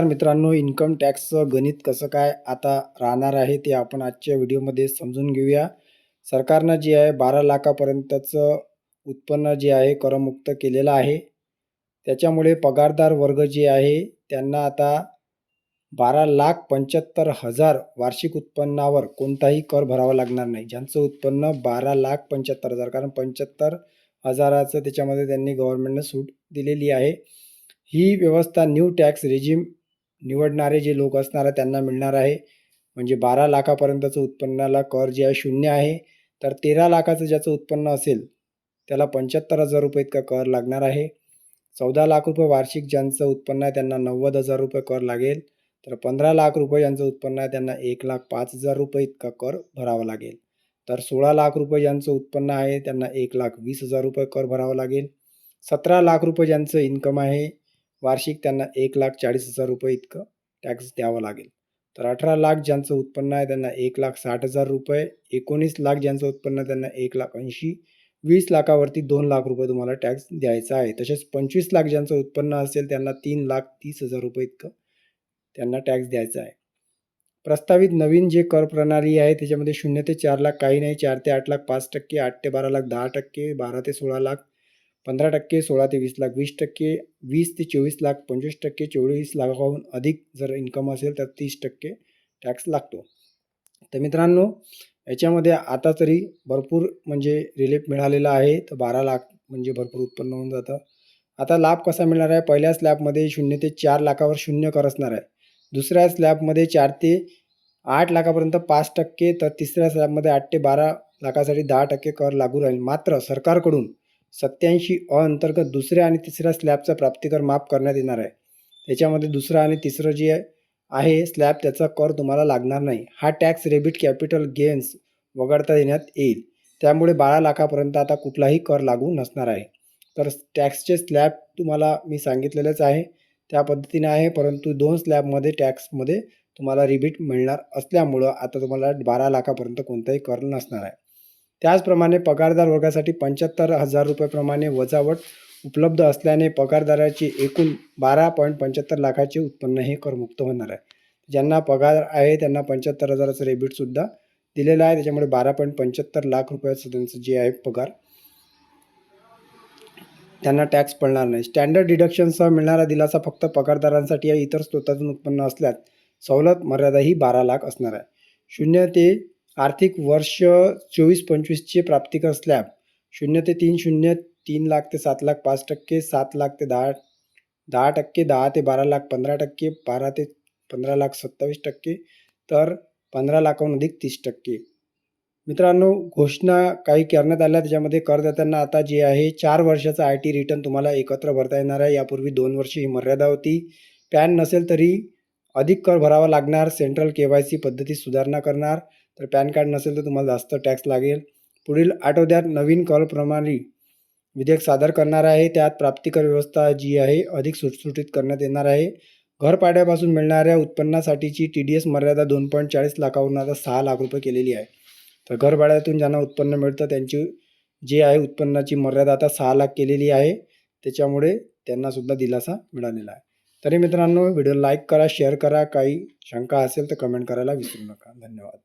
तर मित्रांनो इन्कम टॅक्सचं गणित कसं काय आता राहणार आहे ते आपण आजच्या व्हिडिओमध्ये समजून घेऊया. सरकारनं जे आहे बारा लाखापर्यंतचं उत्पन्न जे आहे करमुक्त केलेलं आहे. त्याच्यामुळे पगारदार वर्ग जे आहे त्यांना आता बारा लाख पंच्याहत्तर हजार वार्षिक उत्पन्नावर कोणताही कर भरावा लागणार नाही. ज्यांचं उत्पन्न बारा लाख पंच्याहत्तर हजार कारण पंच्याहत्तर हजाराचं त्याच्यामध्ये त्यांनी गव्हर्नमेंटनं सूट दिलेली आहे. ही व्यवस्था न्यू टॅक्स रेजिम निवडणारे जे लोक असणार आहे त्यांना मिळणार आहे. म्हणजे बारा लाखापर्यंतचं उत्पन्नाला कर जे आहे शून्य आहे. तर तेरा लाखाचं ज्याचं उत्पन्न असेल त्याला पंच्याहत्तर हजार रुपये इतका कर लागणार आहे. चौदा लाख रुपये वार्षिक ज्यांचं उत्पन्न आहे त्यांना नव्वद हजार रुपये कर लागेल. तर पंधरा लाख रुपये ज्यांचं उत्पन्न आहे त्यांना एक लाख पाच हजार रुपये इतका कर भरावा लागेल. तर सोळा लाख रुपये ज्यांचं उत्पन्न आहे त्यांना एक लाख वीस हजार रुपये कर भरावा लागेल. सतरा लाख रुपये ज्यांचं इन्कम आहे वार्षिक त्यांना एक लाख चाळीस हजार रुपये इतकं टॅक्स द्यावं लागेल. तर अठरा लाख ज्यांचं उत्पन्न आहे त्यांना एक लाख साठ हजार रुपये एकोणीस लाख ज्यांचं उत्पन्न आहे त्यांना एक लाख ऐंशी वीस लाखावरती दोन लाख रुपये तुम्हाला टॅक्स द्यायचा आहे. तसेच पंचवीस लाख ज्यांचं उत्पन्न असेल त्यांना तीन लाख तीस हजार रुपये इतकं त्यांना टॅक्स द्यायचा आहे. प्रस्तावित नवीन जे कर प्रणाली आहे त्याच्यामध्ये शून्य ते चार लाख काही नाही चार ते आठ लाख पाच टक्के आठ ते बारा लाख दहा टक्के बारा ते सोळा लाख पंधरा टक्के सोळा ते वीस लाख वीस टक्के वीस ते चोवीस लाख पंचवीस टक्के चोवीस लाखाहून अधिक जर इन्कम असेल तर तीस टक्के टॅक्स लागतो. तर मित्रांनो याच्यामध्ये आता तरी भरपूर म्हणजे रिलीफ मिळालेला आहे. तर बारा लाख म्हणजे भरपूर उत्पन्न होऊन जातं. आता लाभ कसा मिळणार आहे? पहिल्या स्लॅबमध्ये शून्य ते चार लाखावर शून्य कर असणार आहे. दुसऱ्या स्लॅबमध्ये चार ते आठ लाखापर्यंत पाच टक्के तर तिसऱ्या स्लॅबमध्ये आठ ते बारा लाखासाठी दहा टक्के कर लागू राहील. मात्र सरकारकडून सत्याऐंशी अ अंतर्गत दुसऱ्या आणि तिसऱ्या स्लॅबचा प्राप्तिकर माफ करण्यात येणार आहे. त्याच्यामध्ये दुसरं आणि तिसरं जे आहे स्लॅब त्याचा कर तुम्हाला लागणार नाही. हा टॅक्स रेबिट कॅपिटल गेन्स वगळता देण्यात येईल. त्यामुळे बारा लाखापर्यंत आता कुठलाही कर लागू नसणार आहे. तर टॅक्सचे स्लॅब तुम्हाला मी सांगितलेलंच आहे. त्या पद्धतीने आहे परंतु दोन स्लॅबमध्ये टॅक्समध्ये तुम्हाला रिबीट मिळणार असल्यामुळं आता तुम्हाला बारा लाखापर्यंत कोणताही कर नसणार आहे. त्याचप्रमाणे पगारदार वर्गासाठी पंच्याहत्तर हजार रुपयेप्रमाणे वजावट उपलब्ध असल्याने पगारदाराची एकूण बारा पॉईंट पंच्याहत्तर लाखाचे उत्पन्न हे करमुक्त होणार आहे. ज्यांना पगार आहे त्यांना पंच्याहत्तर हजाराचं रेबिटसुद्धा दिलेलं आहे. त्याच्यामुळे बारा पॉईंट पंच्याहत्तर लाख रुपयाचं त्यांचं जे आहे पगार त्यांना टॅक्स पडणार नाही. स्टँडर्ड डिडक्शनसह मिळणारा दिलासा फक्त पगारदारांसाठी या इतर स्रोतातून उत्पन्न असल्यास सवलत मर्यादा ही बारा लाख असणार आहे. शून्य ते आर्थिक वर्ष चोवीस पंचवीसचे प्राप्तिकर स्लॅब शून्य ते तीन शून्य तीन लाख ते सात लाख पाच टक्के सात लाख ते दहा दहा टक्के दहा ते बारा लाख पंधरा टक्के बारा ते पंधरा लाख सत्तावीस टक्के तर पंधरा लाखाहून अधिक तीस टक्के. मित्रांनो घोषणा काही करण्यात आल्या त्याच्यामध्ये करदात्यांना आता जे आहे चार वर्षाचा आय टी रिटर्न तुम्हाला एकत्र भरता येणार आहे. यापूर्वी दोन वर्ष ही मर्यादा होती. पॅन नसेल तरी अधिक कर भरावा लागणार सेंट्रल के वाय सी पद्धतीत सुधारणा करणार. तर पॅन कार्ड नसेल तर तुम्हाला जास्त टॅक्स लागेल. पुढील आठवड्यात नवीन कर प्रणाली विधेयक सादर करणार आहे. त्यात प्राप्तिकर व्यवस्था जी आहे अधिक सुटसुटीत करण्यात येणार आहे. घरपाड्यापासून मिळणाऱ्या उत्पन्नासाठीची टी डी एस मर्यादा दोन पॉईंट चाळीस लाखावरून आता सहा लाख रुपये केलेली आहे. तर घरभाड्यातून ज्यांना उत्पन्न मिळतं त्यांची जे आहे उत्पन्नाची मर्यादा आता सहा लाख केलेली आहे. त्याच्यामुळे त्यांनासुद्धा दिलासा मिळालेला आहे. तरी मित्रांनो व्हिडिओ लाईक करा शेअर करा. काही शंका असेल तर कमेंट करायला विसरू नका. धन्यवाद.